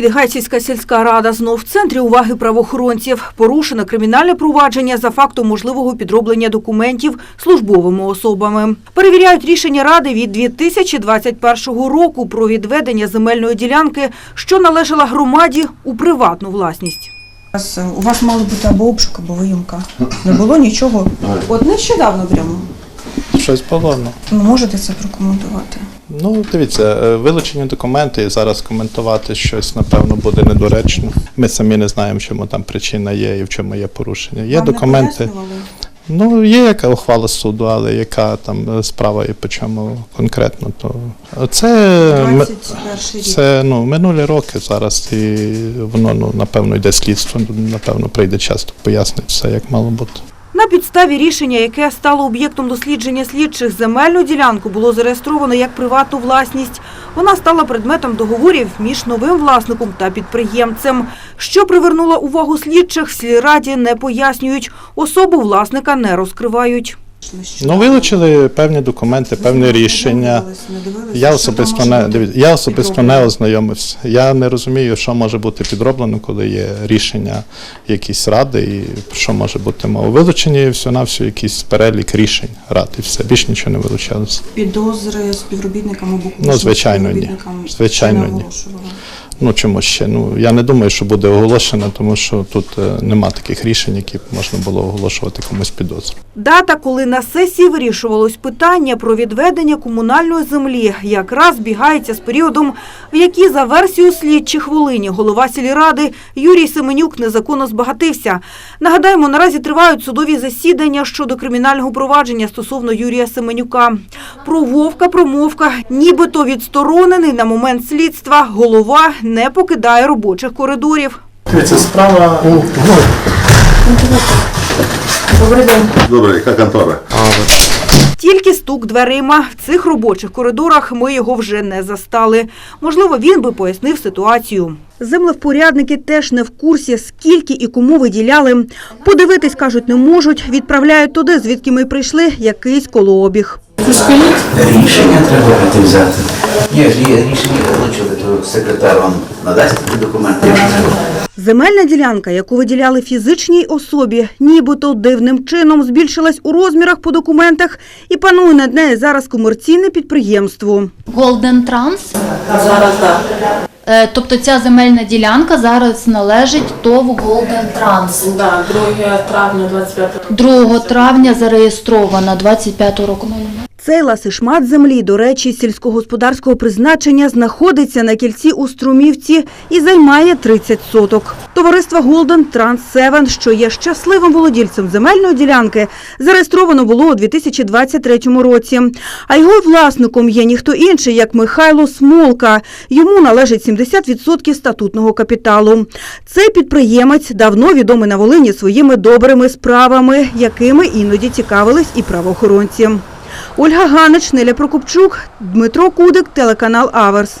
Підгайцівська сільська рада знов в центрі уваги правоохоронців. Порушено кримінальне провадження за фактом можливого підроблення документів службовими особами. Перевіряють рішення ради від 2021 року про відведення земельної ділянки, що належала громаді у приватну власність. У вас, мало бути або обшук, або виїмка. Не було нічого. От нещодавно прямо. Щось було, ну. Можете це прокоментувати? Ну, дивіться, е, вилучені документи і зараз коментувати щось, напевно, буде недоречно. Ми самі не знаємо, чому там причина є і в чому є порушення. Є Вам документи. пояснювали? Ну, є яка ухвала суду, але яка там е, справа і по чому конкретно, то це, м- 21 рік. це ну, минулі роки зараз, і воно ну, напевно йде слідство. Напевно, прийде час, то пояснить все, як мало бути. На підставі рішення, яке стало об'єктом дослідження слідчих, земельну ділянку було зареєстровано як приватну власність. Вона стала предметом договорів між новим власником та підприємцем. Що привернуло увагу слідчих, в сільраді не пояснюють. Особу власника не розкривають. Ну, вилучили певні документи, певні рішення. Я особисто не дивіться, я особисто не ознайомився. Я не розумію, що може бути підроблено, коли є рішення якісь ради, і що може бути мова. Вилучені все на все якийсь перелік рішень рад і все. Більше нічого не вилучалося. Підозри співробітникам або Ну, звичайно, ні. Звичайно, ні. Ну чому ще? Ну я не думаю, що буде оголошено, тому що тут е, нема таких рішень, які б можна було оголошувати комусь підозру. Дата, коли на сесії вирішувалось питання про відведення комунальної землі, якраз збігається з періодом, в який за версією слідчих Волині голова сільради Юрій Семенюк незаконно збагатився. Нагадаємо, наразі тривають судові засідання щодо кримінального провадження стосовно Юрія Семенюка. Про Вовка промовка, нібито відсторонений на момент слідства, голова не покидає робочих коридорів. Це справа Добрий день. Добре, яка контора? Тільки стук дверима. В цих робочих коридорах ми його вже не застали. Можливо, він би пояснив ситуацію. Землевпорядники теж не в курсі, скільки і кому виділяли. Подивитись, кажуть, не можуть. Відправляють туди, звідки ми прийшли, якийсь колообіг. Рішення треба взяти. Ні, ж є рішення вилучили, то секретар вам надасть ті документи. Земельна ділянка, яку виділяли фізичній особі, нібито дивним чином збільшилась у розмірах по документах і панує над нею зараз комерційне підприємство. Golden Trans. Зараз так. Тобто ця земельна ділянка зараз належить ТОВ Golden Trans. Да, 2 травня 25 2 травня зареєстрована 25 року. Цей ласишмат землі, до речі, сільськогосподарського призначення, знаходиться на кільці у Струмівці і займає 30 соток. Товариство Golden Trans 7, що є щасливим володільцем земельної ділянки, зареєстровано було у 2023 році. А його власником є ніхто інший, як Михайло Смолка. Йому належить 70% статутного капіталу. Цей підприємець давно відомий на Волині своїми добрими справами, якими іноді цікавились і правоохоронці. Ольга Ганич, Неля Прокопчук, Дмитро Кудик, телеканал Аверс.